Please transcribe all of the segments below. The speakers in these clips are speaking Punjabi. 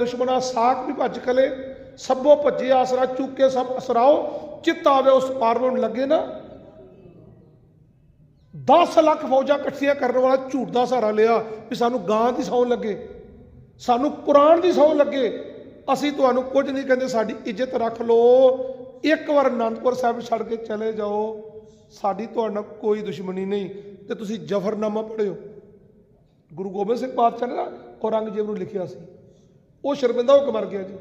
ਦੁਸ਼ਮਨਾ ਸਾਖ ਵੀ ਭੱਜ ਕਲੇ, ਸਭੋ ਭੱਜੇ ਆਸਰਾ ਚੁੱਕੇ ਸਭ ਅਸਰਾਓ, ਚਿੱਤ ਆਵੇ ਉਸ ਪਾਰਵਣ ਲੱਗੇ ਨਾ। 10 ਲੱਖ ਫੌਜਾਂ ਇਕੱਠੀਆਂ ਕਰਨ ਵਾਲਾ ਝੂਠ ਦਾ ਸਹਾਰਾ ਲਿਆ ਵੀ ਸਾਨੂੰ ਗਾਂ ਦੀ ਸੌਣ ਲੱਗੇ, ਸਾਨੂੰ ਕੁਰਾਨ ਦੀ ਸੌਣ ਲੱਗੇ। ਅਸੀਂ ਤੁਹਾਨੂੰ ਕੁਝ ਨਹੀਂ ਕਹਿੰਦੇ, ਸਾਡੀ ਇੱਜ਼ਤ ਰੱਖ ਲਓ। ਇੱਕ ਵਾਰ ਅਨੰਦਪੁਰ ਸਾਹਿਬ ਛੱਡ ਕੇ ਚਲੇ ਜਾਓ। ਸਾਡੀ ਤੁਹਾਡੇ ਨਾਲ ਕੋਈ ਦੁਸ਼ਮਣੀ ਨਹੀਂ। ਤੇ ਤੁਸੀਂ ਜਫਰਨਾਮਾ ਪੜ੍ਹਿਓ ਗੁਰੂ ਗੋਬਿੰਦ ਸਿੰਘ ਪਾਤਸ਼ਾਹ ਨੇ ਨਾ ਔਰੰਗਜ਼ੇਬ ਨੂੰ ਲਿਖਿਆ ਸੀ ਉਹ ਸ਼ਰਮਿੰਦਾ ਹੋ ਕੇ ਮਰ ਗਿਆ ਜੀ।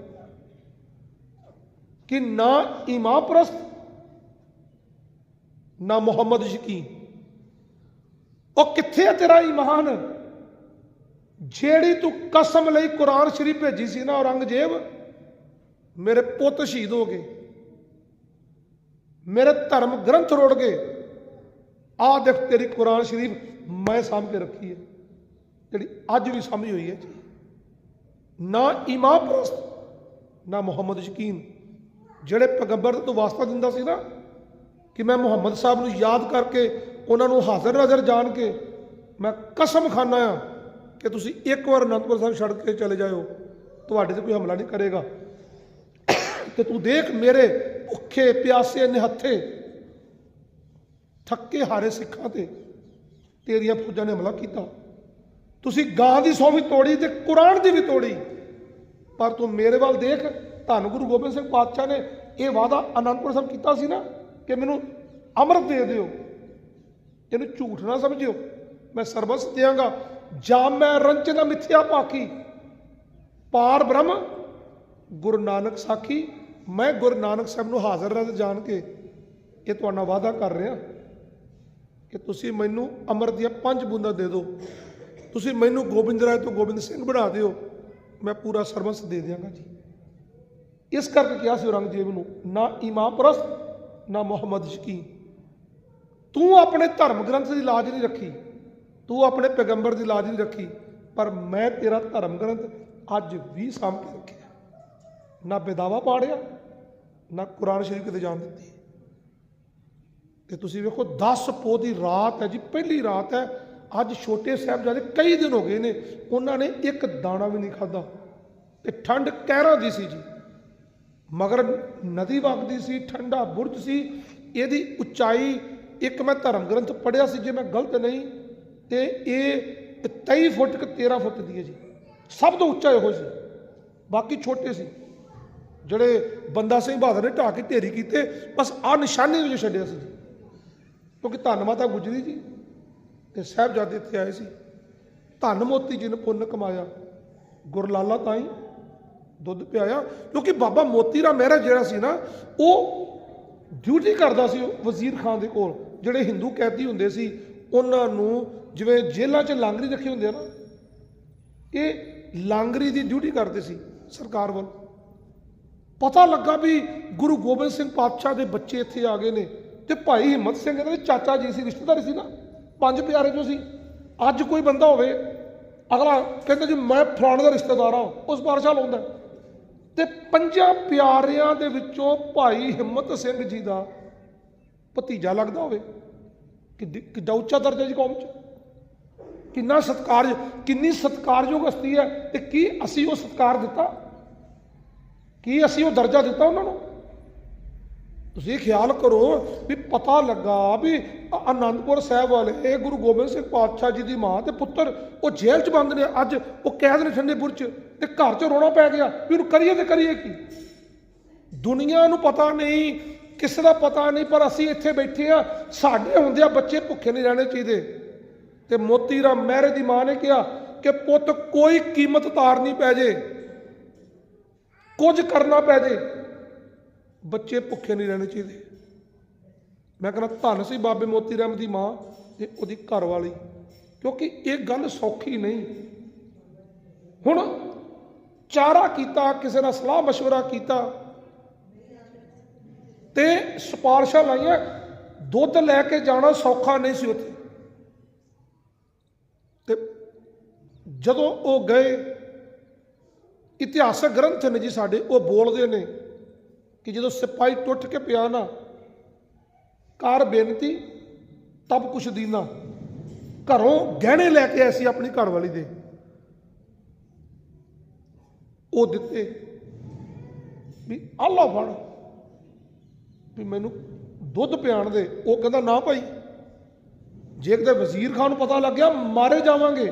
ਕਿ ਨਾ ਇਮਾਮ ਪ੍ਰਸਤ ਨਾ ਮੁਹੰਮਦ ਸ਼ਕੀ ਉਹ ਕਿੱਥੇ ਹੈ ਤੇਰਾ ਈਮਾਨ? ਜਿਹੜੀ ਤੂੰ ਕਸਮ ਲਈ ਕੁਰਾਨ ਸ਼ਰੀਫ ਭੇਜੀ ਸੀ ਨਾ ਔਰੰਗਜ਼ੇਬ, ਮੇਰੇ ਪੁੱਤ ਸ਼ਹੀਦ ਹੋ ਗਏ। ਮੇਰੇ ਧਰਮ ਗ੍ਰੰਥ ਰੋੜ ਗਏ। ਆਹ ਦੇਖ ਤੇਰੀ ਕੁਰਾਨ ਸ਼ਰੀਫ ਮੈਂ ਸਾਂਭ ਕੇ ਰੱਖੀ ਹੈ। ਜਿਹੜੀ ਅੱਜ ਵੀ ਸਾਂਭੀ ਹੋਈ ਹੈ ਜੀ। ਨਾ ਇਮਾਮ ਪ੍ਰਸਤ, ਨਾ ਮੁਹੰਮਦ ਸ਼ਕੀਨ ਜਿਹੜੇ ਪੈਗੰਬਰ ਤੋਂ ਵਾਸਤਾ ਦਿੰਦਾ ਸੀ ਨਾ, ਕਿ ਮੈਂ ਮੁਹੰਮਦ ਸਾਹਿਬ ਨੂੰ ਯਾਦ ਕਰਕੇ, ਉਹਨਾਂ ਨੂੰ ਹਾਜ਼ਰ ਨਜ਼ਰ ਜਾਣ ਕੇ, ਮੈਂ ਕਸਮ ਖਾਨਾ ਆ ਕਿ ਤੁਸੀਂ ਇੱਕ ਵਾਰ ਅਨੰਦਪੁਰ ਸਾਹਿਬ ਛੱਡ ਕੇ ਚਲੇ ਜਾਇਓ। ਤੁਹਾਡੇ ਤੇ ਕੋਈ ਹਮਲਾ ਨਹੀਂ ਕਰੇਗਾ। ਤੇ ਤੂੰ ਦੇਖ ਮੇਰੇ ਭੁੱਖੇ, ਪਿਆਸੇ, ਨਿਹੱਥੇ, ਥੱਕੇ ਹਾਰੇ ਸਿੱਖਾਂ ਤੇ ਤੇਰੀਆਂ ਫੌਜਾਂ ਨੇ ਹਮਲਾ ਕੀਤਾ। ਤੁਸੀਂ ਗਾਂ ਦੀ ਸੌ ਵੀ ਤੋੜੀ ਤੇ ਕੁਰਾਨ ਦੀ ਵੀ ਤੋੜੀ। ਪਰ ਤੂੰ ਮੇਰੇ ਵੱਲ ਦੇਖ, ਧੰਨ ਗੁਰੂ ਗੋਬਿੰਦ ਸਿੰਘ ਪਾਤਸ਼ਾਹ ਨੇ ਇਹ ਵਾਅਦਾ ਅਨੰਦਪੁਰ ਸਾਹਿਬ ਕੀਤਾ ਸੀ ਨਾ ਕਿ ਮੈਨੂੰ ਅੰਮ੍ਰਿਤ ਦੇ ਦਿਓ। ਇਹਨੂੰ ਝੂਠ ਨਾ ਸਮਝਿਓ। ਮੈਂ ਸਰਬਸ ਦਿਆਂਗਾ। ਜਾਂ ਮੈਂ ਰੰਚਨਾ ਮਿੱਥਿਆ ਪਾਕੀ ਪਾਰ ਬ੍ਰਹਮ, ਗੁਰੂ ਨਾਨਕ ਸਾਖੀ, ਮੈਂ ਗੁਰੂ ਨਾਨਕ ਸਾਹਿਬ ਨੂੰ ਹਾਜ਼ਰ ਰਹਿ ਜਾਣ ਕੇ ਇਹ ਤੁਹਾਡਾ ਵਾਅਦਾ ਕਰ ਰਿਹਾ ਕਿ ਤੁਸੀਂ ਮੈਨੂੰ ਅੰਮ੍ਰਿਤ ਦੀਆਂ ਪੰਜ ਬੂੰਦਾਂ ਦੇ ਦਿਓ। ਤੁਸੀਂ ਮੈਨੂੰ ਗੋਬਿੰਦ ਰਾਏ ਤੋਂ ਗੋਬਿੰਦ ਸਿੰਘ ਬਣਾ ਦਿਓ। ਮੈਂ ਪੂਰਾ ਸਰਬੰਸ ਦੇ ਦਿਆਂਗਾ ਜੀ। ਇਸ ਕਰਕੇ ਕਿਹਾ ਸੀ ਔਰੰਗਜ਼ੇਬ ਨੂੰ, ਨਾ ਇਮਾਮ ਪਰਸਤ, ਨਾ ਮੁਹੰਮਦ ਸ਼ਕੀ ਤੂੰ ਆਪਣੇ ਧਰਮ ਗ੍ਰੰਥ ਦੀ ਲਾਜ ਨਹੀਂ ਰੱਖੀ, ਤੂੰ ਆਪਣੇ ਪੈਗੰਬਰ ਦੀ ਲਾਜ ਨਹੀਂ ਰੱਖੀ, ਪਰ ਮੈਂ ਤੇਰਾ ਧਰਮ ਗ੍ਰੰਥ ਅੱਜ ਵੀ ਸਾਂਭ ਕੇ ਰੱਖਿਆ। ਨਾ ਬੇਦਾਵਾ ਪਾੜਿਆ, ਨਾ ਕੁਰਾਨ ਸ਼ਰੀਫ ਕਿਤੇ ਜਾਣ ਦਿੱਤੀ। ਤੇ ਤੁਸੀਂ ਵੇਖੋ 10 ਪੋ ਦੀ ਰਾਤ ਹੈ ਜੀ, ਪਹਿਲੀ ਰਾਤ ਹੈ ਅੱਜ ਛੋਟੇ ਸਾਹਿਬਜ਼ਾਦੇ ਕਈ ਦਿਨ ਹੋ ਗਏ ਨੇ, ਉਹਨਾਂ ਨੇ ਇੱਕ ਦਾਣਾ ਵੀ ਨਹੀਂ ਖਾਦਾ ਤੇ ਠੰਡ ਕਹਿਰਾਂ ਦੀ ਸੀ ਜੀ। ਮਗਰ ਨਦੀ ਵਗਦੀ ਸੀ, ਠੰਡਾ ਬੁਰਜ ਸੀ, ਇਹਦੀ ਉਚਾਈ, ਇੱਕ ਮੈਂ ਧਰਮ ਗ੍ਰੰਥ ਪੜਿਆ ਸੀ, ਜੇ ਮੈਂ ਗਲਤ ਨਹੀਂ, ਤੇ ਇਹ 23 ਫੁੱਟ ਕਿ 13 ਫੁੱਟ ਦੀ ਹੈ ਜੀ। ਸਭ ਤੋਂ ਉੱਚਾ ਇਹੋ ਸੀ, ਬਾਕੀ ਛੋਟੇ ਸੀ। ਜਿਹੜੇ ਬੰਦਾ ਸਿੰਘ ਬਹਾਦਰ ਨੇ ਢਾਹ ਕੇ ਢੇਰੀ ਕੀਤੇ, ਬਸ ਆ ਨਿਸ਼ਾਨੇ ਵਿੱਚ ਛੱਡਿਆ ਸੀ ਜੀ। ਕਿਉਂਕਿ ਧੰਨ ਮਾਤਾ ਗੁਜਰੀ ਜੀ ਤੇ ਸਾਹਿਬਜ਼ਾਦੇ ਇੱਥੇ ਆਏ ਸੀ। ਧੰਨ ਮੋਤੀ ਜੀ ਨੇ ਪੁੰਨ ਕਮਾਇਆ। ਗੁਰਲਾਲਾ ਤਾਂ ਹੀ ਦੁੱਧ ਪਿਆਇਆ। ਕਿਉਂਕਿ ਬਾਬਾ ਮੋਤੀ ਰਾਮ ਮਹਿਰਾ ਜਿਹੜਾ ਸੀ ਨਾ, ਉਹ ਡਿਊਟੀ ਕਰਦਾ ਸੀ ਵਜ਼ੀਰ ਖਾਨ ਦੇ ਕੋਲ। ਜਿਹੜੇ ਹਿੰਦੂ ਕੈਦੀ ਹੁੰਦੇ ਸੀ, ਉਹਨਾਂ ਨੂੰ ਜਿਵੇਂ ਜੇਲ੍ਹਾਂ 'ਚ ਲਾਂਗਰੀ ਰੱਖੇ ਹੁੰਦੇ ਆ ਨਾ, ਇਹ ਲਾਂਗਰੀ ਦੀ ਡਿਊਟੀ ਕਰਦੇ ਸੀ ਸਰਕਾਰ ਵੱਲ। ਪਤਾ ਲੱਗਾ ਵੀ ਗੁਰੂ ਗੋਬਿੰਦ ਸਿੰਘ ਪਾਤਸ਼ਾਹ ਦੇ ਬੱਚੇ ਇੱਥੇ ਆ ਗਏ ਨੇ ਤੇ ਭਾਈ ਹਿੰਮਤ ਸਿੰਘ ਇਹਨਾਂ ਦੇ ਚਾਚਾ ਜੀ ਸੀ, ਰਿਸ਼ਤੇਦਾਰ ਸੀ ਨਾ। ਪੰਜ ਪਿਆਰੇ ਚੋਂ ਸੀ, ਅੱਜ ਕੋਈ ਬੰਦਾ ਹੋਵੇ, ਅਗਲਾ ਕਹਿੰਦਾ ਜੀ, ਮੈਂ ਫਲਾਣੇ ਦਾ ਰਿਸ਼ਤੇਦਾਰ ਆ ਉਸ ਬਾਰਸ਼ਾ ਲਾਉਂਦਾ ਤੇ ਪੰਜਾਂ ਪਿਆਰਿਆਂ ਦੇ ਵਿੱਚੋਂ ਭਾਈ ਹਿੰਮਤ ਸਿੰਘ ਜੀ ਦਾ ਭਤੀਜਾ ਲੱਗਦਾ ਹੋਵੇ, ਕਿੱਡੀ ਕਿੱਡਾ ਉੱਚਾ ਦਰਜਾ ਜੀ ਕੌਮ 'ਚ। ਕਿੰਨਾ ਸਤਕਾਰ ਕਿੰਨੀ ਸਤਕਾਰਯੋਗ ਹਸਤੀ ਹੈ ਤੇ ਕੀ ਅਸੀਂ ਉਹ ਸਤਕਾਰ ਦਿੱਤਾ? ਕੀ ਅਸੀਂ ਉਹ ਦਰਜਾ ਦਿੱਤਾ ਉਹਨਾਂ ਨੂੰ? ਤੁਸੀਂ ਖਿਆਲ ਕਰੋ ਵੀ ਪਤਾ ਲੱਗਾ ਵੀ ਅ- ਆਨੰਦਪੁਰ ਸਾਹਿਬ ਵਾਲੇ ਗੁਰੂ ਗੋਬਿੰਦ ਸਿੰਘ ਪਾਤਸ਼ਾਹ ਜੀ ਦੀ ਮਾਂ ਤੇ ਪੁੱਤਰ, ਉਹ ਜੇਲ੍ਹ 'ਚ ਬੰਦ ਨੇ ਅੱਜ, ਉਹ ਕੈਦ ਨੇ ਠੰਡੇਪੁਰ 'ਚ ਤੇ ਘਰ 'ਚ ਰੋਣਾ ਪੈ ਗਿਆ, ਵੀ ਉਹਨੂੰ ਕਰੀਏ ਤੇ ਕਰੀਏ ਕੀ? ਦੁਨੀਆ ਨੂੰ ਪਤਾ ਨਹੀਂ, ਕਿਸੇ ਦਾ ਪਤਾ ਨਹੀਂ, ਪਰ ਅਸੀਂ ਇੱਥੇ ਬੈਠੇ ਆ ਸਾਡੇ ਹੁੰਦੇ ਆ ਬੱਚੇ ਭੁੱਖੇ ਨਹੀਂ ਰਹਿਣੇ ਚਾਹੀਦੇ। ਤੇ ਮੋਤੀ ਰਾਮ ਮਹਿਰੇ ਦੀ ਮਾਂ ਨੇ ਕਿਹਾ ਕਿ ਪੁੱਤ, ਕੋਈ ਕੀਮਤ ਤਾਰਨੀ ਪੈ ਜੇ, ਕੁਝ ਕਰਨਾ ਪੈ ਜੇ। ਬੱਚੇ ਭੁੱਖੇ ਨਹੀਂ ਰਹਿਣੇ ਚਾਹੀਦੇ ਮੈਂ ਕਹਿੰਦਾ ਧੰਨ ਸੀ ਬਾਬੇ ਮੋਤੀ ਰਾਮ ਦੀ ਮਾਂ ਤੇ ਉਹਦੀ ਘਰ ਵਾਲੀ ਕਿਉਂਕਿ ਇਹ ਗੱਲ ਸੌਖੀ ਨਹੀਂ ਹੁਣ ਚਾਰਾ ਕੀਤਾ ਕਿਸੇ ਨਾਲ ਸਲਾਹ مشورہ ਕੀਤਾ ਤੇ ਸਿਫਾਰਸ਼ਾਂ ਲਾਈਆਂ ਦੁੱਧ ਲੈ ਕੇ ਜਾਣਾ ਸੌਖਾ ਨਹੀਂ ਸੀ ਉੱਥੇ ਤੇ ਜਦੋਂ ਉਹ ਗਏ ਇਤਿਹਾਸਕ ਗ੍ਰੰਥ ਨੇ ਜੀ ਸਾਡੇ ਉਹ ਬੋਲਦੇ ਨੇ ਕਿ ਜਦੋਂ ਸਿਪਾਹੀ ਟੁੱਟ ਕੇ ਪਿਆ ਨਾ ਕਰ ਬੇਨਤੀ, ਤਬ ਕੁਛ ਦੀਨਾ। ਘਰੋਂ ਗਹਿਣੇ ਲੈ ਕੇ ਆਏ ਸੀ ਆਪਣੀ ਘਰਵਾਲੀ ਦੇ। ਉਹ ਦਿੱਤੇ ਵੀ ਆਲਾ ਫੜ। ਵੀ ਮੈਨੂੰ ਦੁੱਧ ਪਿਆਣ ਦੇ। ਉਹ ਕਹਿੰਦਾ, ਨਾ ਭਾਈ, ਜੇ ਕਿਤੇ ਵਜ਼ੀਰ ਖਾਨ ਨੂੰ ਪਤਾ ਲੱਗਿਆ ਮਾਰੇ ਜਾਵਾਂਗੇ।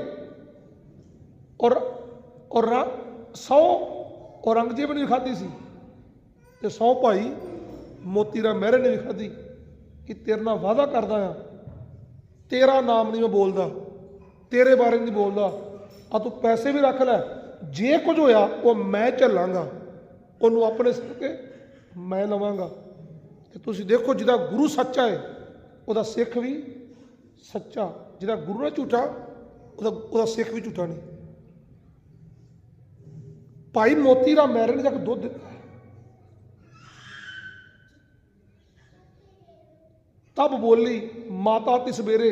ਔਰ ਔਰ ਸੌ ਔਰੰਗਜ਼ੇਬ ਨੇ ਖਾਧੀ ਸੀ। ਤੇ ਸੌ ਭਾਈ ਮੋਤੀ ਰਾਮ ਮਹਿਰੇ ਨੇ ਵੀ ਖਾਧੀ ਕਿ ਤੇਰੇ ਨਾਲ ਵਾਅਦਾ ਕਰਦਾ ਆ। ਤੇਰਾ ਨਾਮ ਨਹੀਂ ਮੈਂ ਬੋਲਦਾ। ਤੇਰੇ ਬਾਰੇ ਨਹੀਂ ਬੋਲਦਾ। ਆ ਤੂੰ ਪੈਸੇ ਵੀ ਰੱਖ ਲੈ। ਜੇ ਕੁਝ ਹੋਇਆ, ਉਹ ਮੈਂ ਝੱਲਾਂਗਾ। ਉਹਨੂੰ ਆਪਣੇ ਸਿਰ ਕੇ ਮੈਂ ਲਵਾਂਗਾ। ਤੇ ਤੁਸੀਂ ਦੇਖੋ ਜਿਹਦਾ ਗੁਰੂ ਸੱਚਾ ਹੈ ਉਹਦਾ ਸਿੱਖ ਵੀ ਸੱਚਾ। ਜਿਹਦਾ ਗੁਰੂ ਨੇ ਝੂਠਾ, ਉਹਦਾ ਉਹਦਾ ਸਿੱਖ ਵੀ ਝੂਠਾ ਨਹੀਂ। ਭਾਈ ਮੋਤੀ ਰਾਮ ਮਹਿਰੇ ਨੇ ਜਾ ਦੁੱਧ ਦਿੱਤਾ। ਤਬ ਬੋਲੀ ਮਾਤਾ ਤਿਸ ਸਵੇਰੇ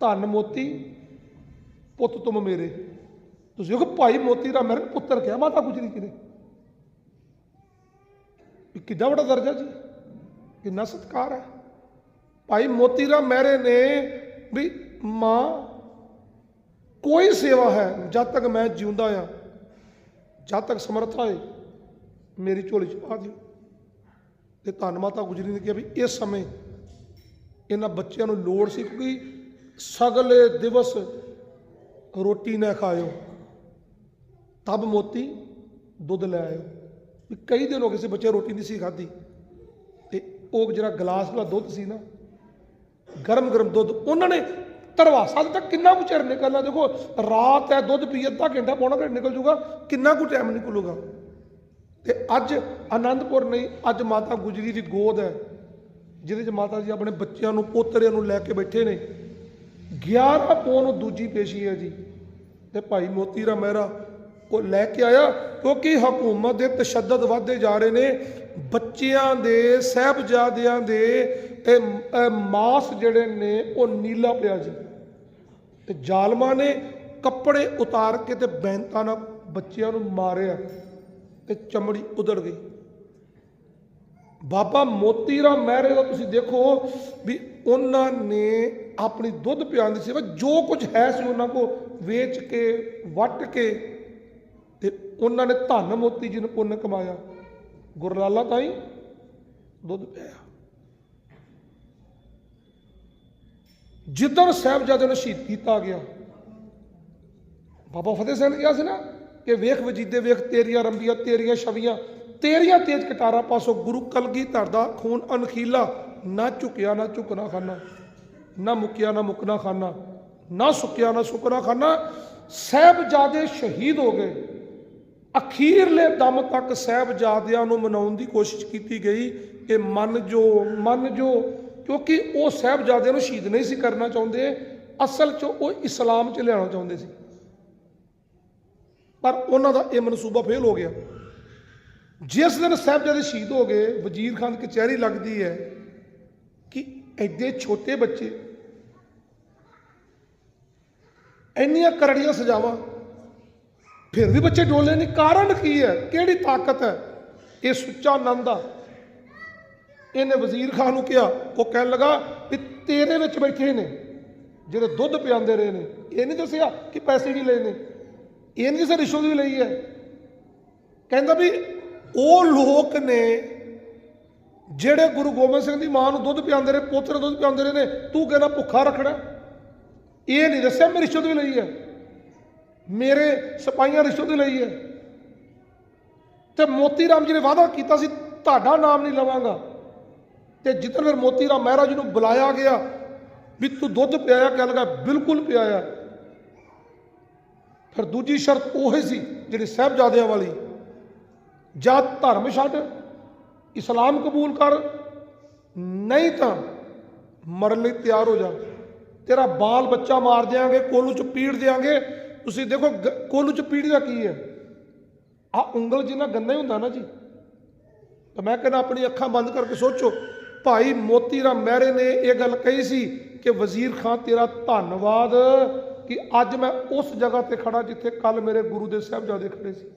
ਧੰਨ ਮੋਤੀ ਪੁੱਤ ਤੁਮ ਮੇਰੇ ਤੁਸੀਂ ਦੇਖੋ ਭਾਈ ਮੋਤੀ ਰਾਮ ਮਹਿਰੇ ਨੇ ਪੁੱਤਰ ਕਿਹਾ ਮਾਤਾ ਗੁਜਰੀ ਜੀ ਨੇ ਵੀ ਕਿੱਡਾ ਵੱਡਾ ਦਰਜਾ ਜੀ ਕਿੰਨਾ ਸਤਿਕਾਰ ਹੈ ਭਾਈ ਮੋਤੀ ਰਾਮ ਮਹਿਰੇ ਨੇ ਵੀ ਮਾਂ ਕੋਈ ਸੇਵਾ ਹੈ ਜਦ ਤੱਕ ਮੈਂ ਜਿਉਂਦਾ ਆ ਜਦ ਤੱਕ ਸਮਰਥਾ ਹੈ ਮੇਰੀ ਝੋਲੀ ਚ ਪਾ ਦਿਓ ਤੇ ਧੰਨ ਮਾਤਾ ਗੁਜਰੀ ਨੇ ਕਿਹਾ ਵੀ ਇਸ ਸਮੇਂ ਇਹਨਾਂ ਬੱਚਿਆਂ ਨੂੰ ਲੋੜ ਸੀ ਕਿਉਂਕਿ ਸਗਲੇ ਦਿਵਸ ਰੋਟੀ ਨਾ ਖਾਇਓ, ਤਬ ਮੋਤੀ ਦੁੱਧ ਲੈ ਆਇਓ। ਵੀ ਕਈ ਦਿਨ ਹੋ ਗਏ ਸੀ ਬੱਚੇ ਰੋਟੀ ਨਹੀਂ ਸੀ ਖਾਧੀ ਤੇ ਉਹ ਜਿਹੜਾ ਗਲਾਸ ਵਾਲਾ ਦੁੱਧ ਸੀ ਨਾ ਗਰਮ ਗਰਮ ਦੁੱਧ, ਉਹਨਾਂ ਨੇ ਧਰਵਾਸਾ ਤੱਕ ਕਿੰਨਾ ਕੁ ਚਿਰ ਨਿਕਲਣਾ, ਦੇਖੋ ਰਾਤ ਹੈ, ਦੁੱਧ ਪੀ ਅੱਧਾ ਘੰਟਾ ਪੌਣਾ ਘੰਟਾ ਨਿਕਲ ਜੂਗਾ ਕਿੰਨਾ ਕੁ ਟਾਈਮ ਨਿਕਲੂਗਾ। ਤੇ ਅੱਜ ਆਨੰਦਪੁਰ ਨਹੀਂ, ਅੱਜ ਮਾਤਾ ਗੁਜਰੀ ਦੀ ਗੋਦ ਹੈ, ਜਿਹਦੇ 'ਚ ਮਾਤਾ ਜੀ ਆਪਣੇ ਬੱਚਿਆਂ ਨੂੰ, ਪੋਤਰਿਆਂ ਨੂੰ ਲੈ ਕੇ ਬੈਠੇ ਨੇ। 11 ਪੌਣ ਨੂੰ ਦੂਜੀ ਪੇਸ਼ੀ ਹੈ ਜੀ। ਤੇ ਭਾਈ ਮੋਤੀ ਰਾਮ ਮਹਿਰਾ ਉਹ ਲੈ ਕੇ ਆਇਆ, ਕਿਉਂਕਿ ਹਕੂਮਤ ਦੇ ਤਸ਼ੱਦਦ ਵਧਦੇ ਜਾ ਰਹੇ ਨੇ। ਬੱਚਿਆਂ ਦੇ, ਸਹਿਬਜ਼ਾਦਿਆਂ ਦੇ ਇਹ ਮਾਸ ਜਿਹੜੇ ਨੇ, ਉਹ ਨੀਲਾ ਪਿਆ ਜੀ। ਤੇ ਜ਼ਾਲਮਾਂ ਨੇ ਕੱਪੜੇ ਉਤਾਰ ਕੇ ਤੇ ਬੈਂਤਾਂ ਨਾਲ ਬੱਚਿਆਂ ਨੂੰ ਮਾਰਿਆ। ਤੇ ਚਮੜੀ ਉਧੜ ਗਈ। ਬਾਬਾ ਮੋਤੀ ਰਾਮ ਮਹਿਰੇ ਦਾ ਤੁਸੀਂ ਦੇਖੋ ਵੀ ਉਹਨਾਂ ਨੇ ਆਪਣੀ ਦੁੱਧ ਪਿਆਉਣ ਦੀ ਸੇਵਾ ਜੋ ਕੁਝ ਹੈ ਸੀ ਉਹਨਾਂ ਕੋ ਵੇਚ ਕੇ, ਵੱਟ ਕੇ ਤੇ ਉਹਨਾਂ ਨੇ ਧਨ ਮੋਤੀ ਜੀ ਨੂੰ ਪੁੰਨ ਕਮਾਇਆ। ਗੁਰਲਾਲਾ ਤਾਈ, ਦੁੱਧ ਪਿਆ। ਜਿੱਦਣ ਸਾਹਿਬਜ਼ਾਦੇ ਨੂੰ ਸ਼ਹੀਦ ਕੀਤਾ ਗਿਆ, ਬਾਬਾ ਫਤਿਹ ਸਿੰਘ ਨੇ ਕਿਹਾ ਸੀ ਨਾ? ਕਿ ਵੇਖ ਵਜੀਦੇ, ਵੇਖ ਤੇਰੀਆਂ ਰੰਬੀਆਂ, ਤੇਰੀਆਂ ਛਵੀਆਂ, ਤੇਰੀਆਂ ਤੇਜ ਕਟਾਰਾਂ ਪਾਸੋਂ ਗੁਰੂ ਕਲਗੀ ਧਰਦਾ ਖੂਨ ਅਨਖੀਲਾ ਨਾ ਝੁਕਿਆ, ਨਾ ਝੁਕਣਾ ਖਾਨਾ, ਨਾ ਮੁੱਕਿਆ, ਨਾ ਮੁਕਣਾ ਖਾਨਾ, ਨਾ ਸੁੱਕਿਆ, ਨਾ ਸੁੱਕਣਾ ਖਾਨਾ, ਸਾਹਿਬਜ਼ਾਦੇ ਸ਼ਹੀਦ ਹੋ ਗਏ। ਅਖੀਰਲੇ ਦਮ ਤੱਕ ਸਾਹਿਬਜ਼ਾਦਿਆਂ ਨੂੰ ਮਨਾਉਣ ਦੀ ਕੋਸ਼ਿਸ਼ ਕੀਤੀ ਗਈ। ਕਿ ਮੰਨ ਜੋ, ਮਨ ਜੋ, ਕਿਉਂਕਿ ਉਹ ਸਾਹਿਬਜ਼ਾਦਿਆਂ ਨੂੰ ਸ਼ਹੀਦ ਨਹੀਂ ਸੀ ਕਰਨਾ ਚਾਹੁੰਦੇ, ਅਸਲ 'ਚ ਉਹ ਇਸਲਾਮ 'ਚ ਲਿਆਉਣਾ ਚਾਹੁੰਦੇ ਸੀ। ਪਰ ਉਹਨਾਂ ਦਾ ਇਹ ਮਨਸੂਬਾ ਫੇਲ ਹੋ ਗਿਆ। ਜਿਸ ਦਿਨ ਸਾਹਿਬਜ਼ਾਦੇ ਸ਼ਹੀਦ ਹੋ ਗਏ, ਵਜ਼ੀਰ ਖਾਨ ਦੀ ਕਚਹਿਰੀ ਲੱਗਦੀ ਹੈ ਕਿ ਐਡੇ ਛੋਟੇ ਬੱਚੇ, ਇੰਨੀਆਂ ਕਰੜੀਆਂ ਸਜ਼ਾਵਾਂ, ਫਿਰ ਵੀ ਬੱਚੇ ਡੋਲੇ ਨਹੀਂ ਕਾਰਨ ਕੀ ਹੈ? ਕਿਹੜੀ ਤਾਕਤ ਹੈ? ਇਹ ਸੁੱਚਾ ਆਨੰਦ ਆ। ਇਹਨੇ ਵਜ਼ੀਰ ਖਾਨ ਨੂੰ ਕਿਹਾ, ਉਹ ਕਹਿਣ ਲੱਗਾ ਵੀ ਤੇਰੇ ਵਿੱਚ ਬੈਠੇ ਨੇ, ਜਿਹੜੇ ਦੁੱਧ ਪਿਆਉਂਦੇ ਰਹੇ ਨੇ, ਇਹ ਨਹੀਂ ਦੱਸਿਆ ਕਿ ਪੈਸੇ ਵੀ ਲਏ ਨੇ। ਇਹ ਨਹੀਂ ਦੱਸਿਆ ਰਿਸ਼ਵਤ ਵੀ ਲਈ ਹੈ। ਕਹਿੰਦਾ ਵੀ ਉਹ ਲੋਕ ਨੇ ਜਿਹੜੇ ਗੁਰੂ ਗੋਬਿੰਦ ਸਿੰਘ ਦੀ ਮਾਂ ਨੂੰ ਦੁੱਧ ਪਿਆਉਂਦੇ ਰਹੇ, ਪੋਤਰੇ ਦੁੱਧ ਪਿਆਉਂਦੇ ਰਹੇ ਨੇ, ਤੂੰ ਕਹਿੰਦਾ ਭੁੱਖਾ ਰੱਖਣਾ ਇਹ ਨਹੀਂ ਦੱਸਿਆ ਮੈਂ ਰਿਸ਼ਵਤ ਵੀ ਲਈ ਹੈ। ਮੇਰੇ ਸਿਪਾਹੀਆਂ ਰਿਸ਼ਵਤ ਵੀ ਲਈ ਹੈ। ਤੇ ਮੋਤੀ ਰਾਮ ਜੀ ਨੇ ਵਾਅਦਾ ਕੀਤਾ ਸੀ, ਤੁਹਾਡਾ ਨਾਮ ਨਹੀਂ ਲਵਾਂਗਾ। ਤੇ ਜਿੱਦਣ ਫਿਰ ਮੋਤੀ ਰਾਮ ਮਹਿਰਾ ਜੀ ਨੂੰ ਬੁਲਾਇਆ ਗਿਆ, ਵੀ ਤੂੰ ਦੁੱਧ ਪਿਆਇਆ ਕਹਿ ਲਗਾ, ਬਿਲਕੁਲ ਪਿਆਇਆ। ਫਿਰ ਦੂਜੀ ਸ਼ਰਤ ਉਹ ਸੀ ਜਿਹੜੀ ਸਾਹਿਬਜ਼ਾਦਿਆਂ ਵਾਲੀ। ਜਾਂ ਧਰਮ ਛੱਡ, ਇਸਲਾਮ ਕਬੂਲ ਕਰ, ਨਹੀਂ ਤਾਂ ਮਰਨ ਲਈ ਤਿਆਰ ਹੋ ਜਾ। ਤੇਰਾ ਬਾਲ ਬੱਚਾ ਮਾਰ ਦਿਆਂਗੇ, ਕੋਲੂ ਚ ਪੀੜ ਦਿਆਂਗੇ। ਤੁਸੀਂ ਦੇਖੋ ਗ- ਕੋਲੂ ਚ ਪੀੜ ਦਾ ਕੀ ਹੈ? ਆ ਉਂਗਲ ਜਿੰਨਾ ਗੰਦਾ ਹੀ ਹੁੰਦਾ ਨਾ ਜੀ। ਤਾਂ ਮੈਂ ਕਹਿੰਦਾ ਆਪਣੀ ਅੱਖਾਂ ਬੰਦ ਕਰਕੇ ਸੋਚੋ, ਭਾਈ ਮੋਤੀ ਰਾਮ ਮਹਿਰੇ ਨੇ ਇਹ ਗੱਲ ਕਹੀ ਸੀ ਕਿ ਵਜ਼ੀਰ ਖਾਨ ਤੇਰਾ ਧੰਨਵਾਦ। ਕਿ ਅੱਜ ਮੈਂ ਉਸ ਜਗ੍ਹਾ ਤੇ ਖੜਾ ਜਿੱਥੇ ਕੱਲ ਮੇਰੇ ਗੁਰੂ ਦੇ ਸਾਹਿਬਜ਼ਾਦੇ ਖੜੇ ਸੀ।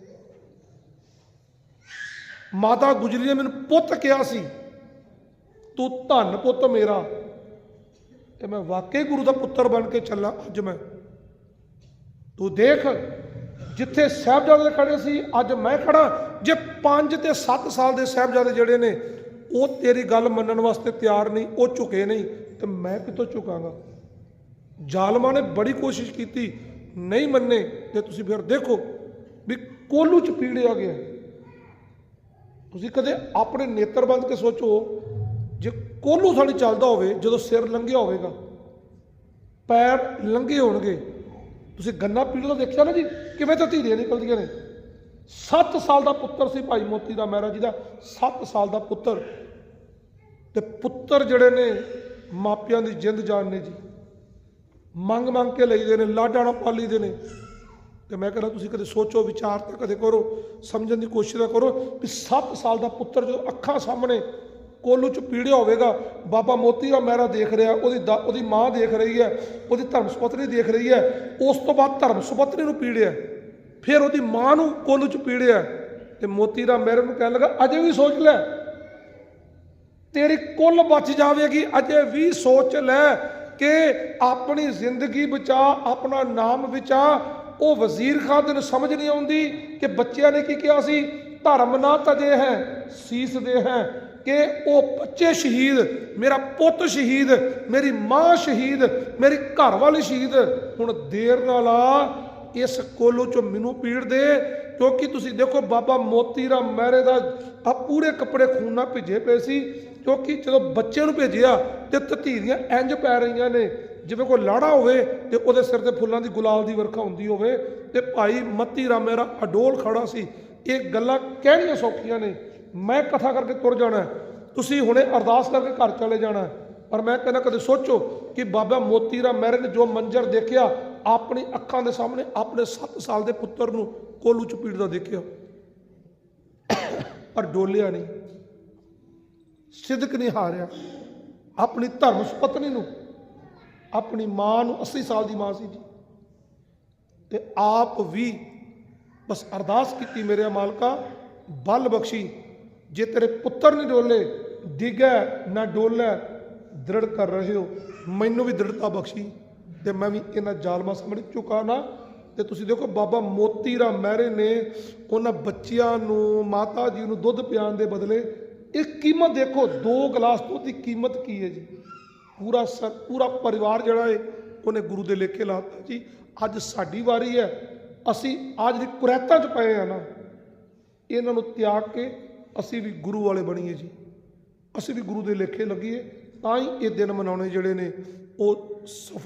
ਮਾਤਾ ਗੁਜਰੀ ਨੇ ਮੈਨੂੰ ਪੁੱਤ ਕਿਹਾ ਸੀ, ਤੂੰ ਧੰਨ ਪੁੱਤ ਮੇਰਾ, ਤੇ ਮੈਂ ਵਾਕਈ ਗੁਰੂ ਦਾ ਪੁੱਤਰ ਬਣ ਕੇ ਚੱਲਾਂ ਅੱਜ ਮੈਂ। ਤੂੰ ਦੇਖ, ਜਿੱਥੇ ਸਾਹਿਬਜ਼ਾਦੇ ਖੜੇ ਸੀ, ਅੱਜ ਮੈਂ ਖੜਾ। ਜੇ 5 ਤੇ 7 ਸਾਲ ਦੇ ਸਾਹਿਬਜ਼ਾਦੇ ਜਿਹੜੇ ਨੇ, ਉਹ ਤੇਰੀ ਗੱਲ ਮੰਨਣ ਵਾਸਤੇ ਤਿਆਰ ਨਹੀਂ, ਉਹ ਝੁਕੇ ਨਹੀਂ, ਤੇ ਮੈਂ ਕਿਤੋਂ ਝੁਕਾਂਗਾ? ਜ਼ਾਲਮਾਂ ਨੇ ਬੜੀ ਕੋਸ਼ਿਸ਼ ਕੀਤੀ, ਨਹੀਂ ਮੰਨੇ, ਤੇ ਤੁਸੀਂ ਫਿਰ ਦੇਖੋ ਵੀ ਕੋਲੂ ਚ ਪੀੜਿਆ ਗਿਆ ਤੁਸੀਂ ਕਦੇ ਆਪਣੇ ਨੇਤਰ ਬੰਦ ਕੇ ਸੋਚੋ ਜੇ ਕੋਲੂ ਸਾਡੀ ਚੱਲਦਾ ਹੋਵੇ, ਜਦੋਂ ਸਿਰ ਲੰਘਿਆ ਹੋਵੇਗਾ, ਪੈਰ ਲੰਘੇ ਹੋਣਗੇ। ਤੁਸੀਂ ਗੰਨਾ ਪੀੜ ਦਾ ਦੇਖਿਆ ਨਾ ਜੀ, ਕਿਵੇਂ ਤਾਂ ਧੀਰੀਆਂ ਨਿਕਲਦੀਆਂ ਨੇ। 7 ਸਾਲ ਦਾ ਪੁੱਤਰ ਸੀ ਭਾਈ ਮੋਤੀ ਦਾ ਮਹਿਰਾ ਜੀ ਦਾ। 7 ਸਾਲ ਦਾ ਪੁੱਤਰ। ਤੇ ਪੁੱਤਰ ਜਿਹੜੇ ਨੇ, ਮਾਪਿਆਂ ਦੀ ਜਿੰਦ ਜਾਨ ਨੇ ਜੀ। ਮੰਗ ਮੰਗ ਕੇ ਲਈਦੇ ਨੇ ਲਾਡਾਣਾ ਪਾਲੀ ਦੇ ਨੇ। ਤੇ ਮੈਂ ਕਹਿੰਦਾ, ਤੁਸੀਂ ਕਦੇ ਸੋਚੋ, ਵਿਚਾਰ ਤਾਂ ਕਦੇ ਕਰੋ, ਸਮਝਣ ਦੀ ਕੋਸ਼ਿਸ਼ ਤਾਂ ਕਰੋ ਵੀ 7 ਸਾਲ ਦਾ ਪੁੱਤਰ ਜਦੋਂ ਅੱਖਾਂ ਸਾਹਮਣੇ ਕੋਲੂ ਚ ਪੀੜਿਆ ਹੋਵੇਗਾ, ਬਾਬਾ ਮੋਤੀ ਦਾ ਮਹਿਰਾ ਦੇਖ ਰਿਹਾ, ਉਹਦੀ ਦਾ- ਉਹਦੀ ਮਾਂ ਦੇਖ ਰਹੀ ਹੈ, ਉਹਦੀ ਧਰਮ ਸੁਪਤਨੀ ਦੇਖ ਰਹੀ ਹੈ, ਉਸ ਤੋਂ ਬਾਅਦ ਧਰਮ ਸੁਪਤਨੀ ਨੂੰ ਪੀੜਿਆ ਫਿਰ ਉਹਦੀ ਮਾਂ ਨੂੰ ਕੋਲੂ ਚ ਪੀੜਿਆ ਤੇ ਮੋਤੀ ਦਾ ਮਹਿਰਾ ਨੂੰ ਕਹਿਣ ਲੱਗਾ, ਅਜੇ ਵੀ ਸੋਚ ਲੈ। ਤੇਰੀ ਕੁੱਲ ਬਚ ਜਾਵੇਗੀ, ਅਜੇ ਵੀ ਸੋਚ ਲੈ। ਕਿ ਆਪਣੀ ਜ਼ਿੰਦਗੀ ਬਚਾ, ਆਪਣਾ ਨਾਮ ਬਚਾ। ਉਹ ਵਜ਼ੀਰ ਖਾਨ ਨੂੰ ਸਮਝ ਨਹੀਂ ਆਉਂਦੀ ਕਿ ਬੱਚਿਆਂ ਨੇ ਕੀ ਕਿਹਾ ਸੀ? ਧਰਮ ਨਾ ਤਜੇ ਹੈ, ਸੀਸ ਦੇ ਹੈ ਕਿ ਉਹ ਬੱਚੇ ਸ਼ਹੀਦ, ਮੇਰਾ ਪੁੱਤ ਸ਼ਹੀਦ, ਮੇਰੀ ਮਾਂ ਸ਼ਹੀਦ, ਮੇਰੀ ਘਰ ਵਾਲੀ ਸ਼ਹੀਦ। ਹੁਣ ਦੇਰ ਨਾਲ ਆ, ਇਸ ਕੋਲੂ ਚੋਂ ਮੈਨੂੰ ਪੀੜ ਦੇ, ਕਿਉਂਕਿ ਤੁਸੀਂ ਦੇਖੋ ਬਾਬਾ ਮੋਤੀ ਰਾਮ ਮਹਿਰੇ ਦਾ ਆ ਪੂਰੇ ਕੱਪੜੇ ਖੂਨ ਨਾਲ ਭਿੱਜੇ ਪਏ ਸੀ। ਕਿਉਂਕਿ ਜਦੋਂ ਬੱਚੇ ਨੂੰ ਭੇਜਿਆ ਤੇ ਦੀਆਂ ਇੰਜ ਪੈ ਰਹੀਆਂ ਨੇ, ਜਿਵੇਂ ਕੋਈ ਲਾੜਾ ਹੋਵੇ ਤੇ ਉਹਦੇ ਸਿਰ ਤੇ ਫੁੱਲਾਂ ਦੀ ਗੁਲਾਲ ਦੀ ਵਰਖਾ ਹੁੰਦੀ ਹੋਵੇ, ਤੇ ਭਾਈ ਮੱਤੀ ਰਾਮ ਮੇਰਾ ਅਡੋਲ ਖੜਾ ਸੀ। ਇਹ ਗੱਲਾਂ ਕਹਿਣੀਆਂ ਸੌਖੀਆਂ ਨੇ? ਮੈਂ ਕਥਾ ਕਰਕੇ ਤੁਰ ਜਾਣਾ ਤੁਸੀਂ ਹੁਣੇ ਅਰਦਾਸ ਕਰਕੇ ਘਰ ਚਲੇ ਜਾਣਾ ਪਰ ਮੈਂ ਕਹਿੰਦਾ ਕਦੇ ਸੋਚੋ ਕਿ ਬਾਬਾ ਮੋਤੀ ਰਾਮ ਮਹਿਰੇ ਨੇ ਜੋ ਮੰਜ਼ਰ ਦੇਖਿਆ, ਆਪਣੀ ਅੱਖਾਂ ਦੇ ਸਾਹਮਣੇ ਆਪਣੇ 7 ਸਾਲ ਦੇ ਪੁੱਤਰ ਨੂੰ ਕੋਲੂ ਚ ਪੀੜਦਾ ਦੇਖਿਆ। ਪਰ ਡੋਲਿਆ ਨਹੀਂ। ਸਿਦਕ ਨਹੀਂ ਹਾਰਿਆ। ਆਪਣੀ ਧਰਮ ਸੁਪਤਨੀ ਨੂੰ, ਆਪਣੀ ਮਾਂ ਨੂੰ 80 ਸਾਲ ਦੀ ਮਾਂ ਸੀ ਜੀ। ਤੇ ਆਪ ਵੀ ਬਸ ਅਰਦਾਸ ਕੀਤੀ, ਮੇਰੇ ਮਾਲਕਾ, ਬਲ ਬਖਸ਼ੀ। ਜੇ ਤੇਰੇ ਪੁੱਤਰ ਨਹੀਂ ਡੋਲੇ, ਡਿੱਗੈ, ਨਾ ਡੋਲੇ, ਦ੍ਰਿੜ ਕਰ ਰਹੇ ਹੋ ਮੈਨੂੰ ਵੀ ਦ੍ਰਿੜਤਾ ਬਖਸ਼ੀ ਤੇ ਮੈਂ ਵੀ ਇਹਨਾਂ ਜ਼ਾਲਮਾਂ ਸਾਹਮਣੇ ਝੁਕਾ ਨਾ। ਤੇ ਤੁਸੀਂ ਦੇਖੋ, ਬਾਬਾ ਮੋਤੀ ਰਾਮ ਮਹਿਰੇ ਨੇ ਉਹਨਾਂ ਬੱਚਿਆਂ ਨੂੰ, ਮਾਤਾ ਜੀ ਨੂੰ ਦੁੱਧ ਪਿਆਉਣ ਦੇ ਬਦਲੇ ਇਹ ਕੀਮਤ ਦੇਖੋ, ਦੋ ਗਲਾਸ ਦੁੱਧ ਦੀ ਕੀਮਤ ਕੀ ਹੈ ਜੀ? ਪੂਰਾ ਸ ਪੂਰਾ ਪਰਿਵਾਰ ਜਿਹੜਾ ਹੈ ਉਹਨੇ ਗੁਰੂ ਦੇ ਲੇਖੇ ਲਾਤਾ ਜੀ। ਅੱਜ ਸਾਡੀ ਵਾਰੀ ਹੈ, ਅਸੀਂ ਅੱਜ ਦੀ ਕੁਰੈਤਾਂ 'ਚ ਪਏ ਆ ਨਾ, ਇਹਨਾਂ ਨੂੰ ਤਿਆਗ ਕੇ ਅਸੀਂ ਵੀ ਗੁਰੂ ਵਾਲੇ ਬਣੀਏ ਜੀ। ਅਸੀਂ ਵੀ ਗੁਰੂ ਦੇ ਲੇਖੇ ਲੱਗੀਏ, ਤਾਂ ਹੀ ਇਹ ਦਿਨ ਮਨਾਉਣੇ ਜਿਹੜੇ ਨੇ, ਉਹ ਸਫਲ